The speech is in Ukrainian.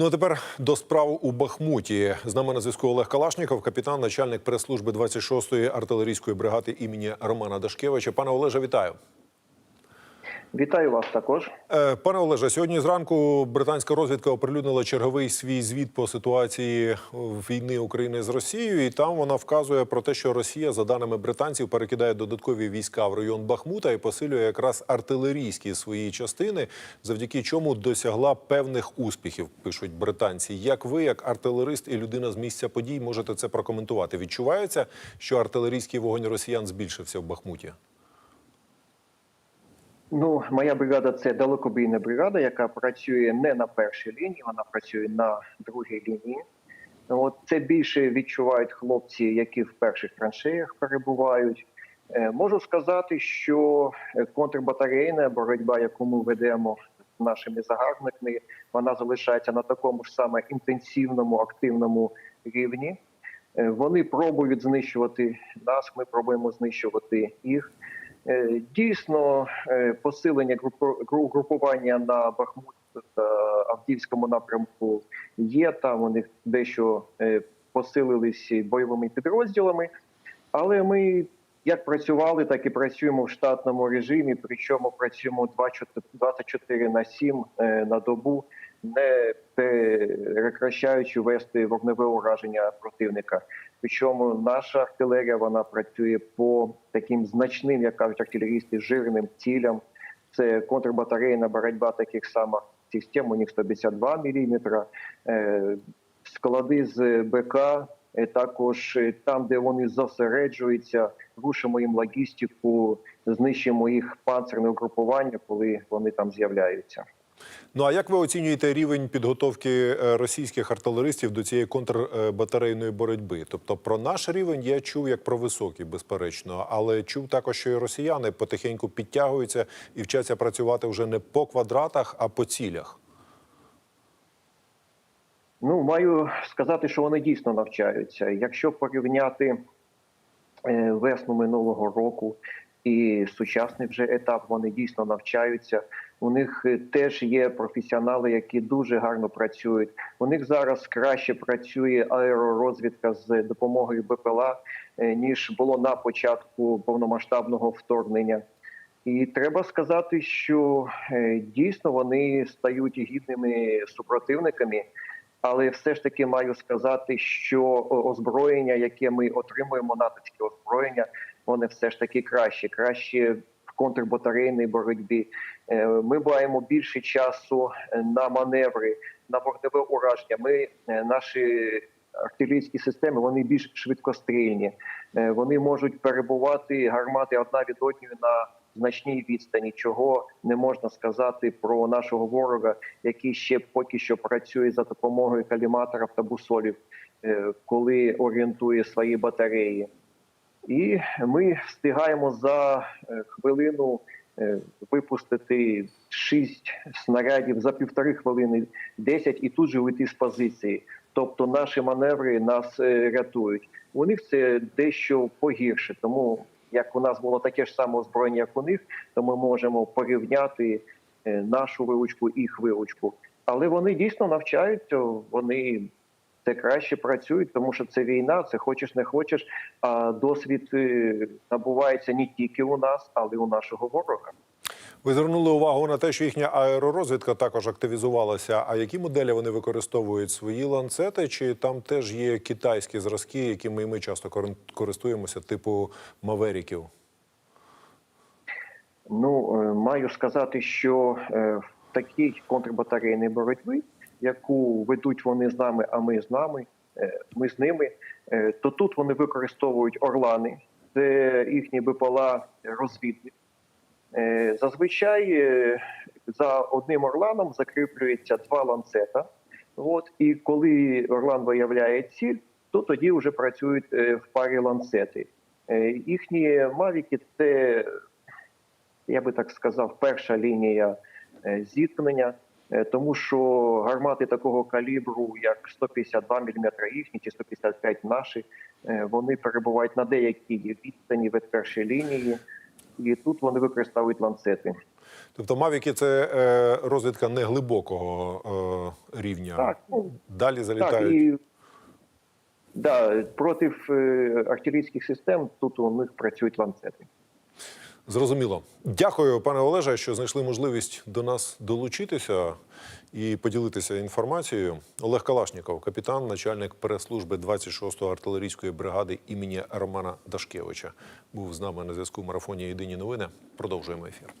Ну а тепер до справ у Бахмуті. З нами на зв'язку Олег Калашніков, капітан, начальник прес-служби 26-ї артилерійської бригади імені Романа Дашкевича. Пане Олеже, вітаю. Вітаю вас також. Е, Пане Олеже, сьогодні зранку британська розвідка оприлюднила черговий свій звіт по ситуації війни України з Росією, і там вона вказує про те, що Росія, за даними британців, перекидає додаткові війська в район Бахмута і посилює якраз артилерійські свої частини, завдяки чому досягла певних успіхів. Пишуть британці. Як ви, як артилерист і людина з місця подій, можете це прокоментувати? Відчувається, що артилерійський вогонь росіян збільшився в Бахмуті? Ну, моя бригада це далекобійна бригада, яка працює не на першій лінії, вона працює на другій лінії. От це більше відчувають хлопці, які в перших траншеях перебувають. Е, Можу сказати, що контрбатарейна боротьба, яку ми ведемо з нашими загарбниками, вона залишається на такому ж саме інтенсивному, активному рівні. Е, Вони пробують знищувати нас, ми пробуємо знищувати їх. Е, Дійсно, е, посилення групу- групування на Бахмут та Авдіївському напрямку є. Там вони дещо е, посилились бойовими підрозділами, але ми як працювали, так і працюємо в штатному режимі. Причому працюємо 24 24 на 7 е, на добу, не перекращаючи вести вогневе ураження противника. Причому наша артилерія вона працює по таким значним, як кажуть артилерісти, жирним цілям. Це контрбатарейна боротьба таких самих систем. У них 152 мм, е, склади з БК. е, Також е, там, де вони зосереджуються, рушимо їм логістику, знищимо їх панцирне угрупування, коли вони там з'являються. Ну а як ви оцінюєте рівень підготовки е, російських артилеристів до цієї контрбатарейної боротьби? Тобто про наш рівень я чув як про високий, безперечно, але чув також, що і росіяни потихеньку підтягуються і вчаться працювати вже не по квадратах, а по цілях. Ну, маю сказати, що вони дійсно навчаються. Якщо порівняти е, весну минулого року і сучасний вже етап, вони дійсно навчаються. У них е, теж є професіонали, які дуже гарно працюють. У них зараз краще працює аеророзвідка з допомогою БПЛА, е, ніж було на початку повномасштабного вторгнення. І треба сказати, що е, дійсно вони стають гідними супротивниками. Але все ж таки маю сказати, що озброєння, яке ми отримуємо, натовське озброєння, вони все ж таки краще, краще контрбатарейній боротьбі. Е, Ми маємо більше часу на маневри, на вогневе ураження. Ми е, наші артилерійські системи вони більш швидкострільні. Е, Вони можуть перебувати гармати одна від одної на значній відстані, чого не можна сказати про нашого ворога, який ще поки що працює за допомогою каліматорів та бусолів, е, коли орієнтує свої батареї. І ми встигаємо за е, хвилину е, випустити 6 снарядів за півтори хвилини, 10 і тут же вийти з позиції. Тобто наші маневри нас е, рятують. У них це дещо погірше, тому як у нас було таке ж саме озброєння, як у них, то ми можемо порівняти нашу вилучку і їх вилучку. Але вони дійсно навчаються, вони це краще працюють, тому що це війна, це хочеш не хочеш. А досвід е, набувається не тільки у нас, але й у нашого ворога. Ви звернули увагу на те, що їхня аеророзвідка також активізувалася. А які моделі вони використовують? Свої ланцети, чи там теж є китайські зразки, якими ми часто користуємося, типу маверіків? Ну е, маю сказати, що е, в такій контрбатарейній боротьбі, яку ведуть вони з нами, а ми з нами, е, ми з ними, е, то тут вони використовують орлани, це їхні БПЛА розвідник. Е, Зазвичай за одним орланом закріплюється два ланцета. От, і коли орлан виявляє ціль, то тоді вже працюють в парі ланцети. Їхні мавіки це я би так сказав, перша лінія зіткнення, тому що гармати такого калібру, як 152 мм їхні чи 155 наші, е, вони перебувають на деякій відстані від першої лінії, і тут вони використовують ланцети. Тобто Мавіки це е, розвідка не глибокого е, рівня. Так, ну, Далі Так, залітають. і да, проти е, артилерійських систем тут у них працюють ланцети. Зрозуміло. Дякую, пане Олеже, що знайшли можливість до нас долучитися і поділитися інформацією. Олег Калашніков, капітан, начальник прес-служби 26-ї артилерійської бригади імені Романа Дашкевича, був з нами на зв'язку в марафоні Єдині новини. Продовжуємо ефір.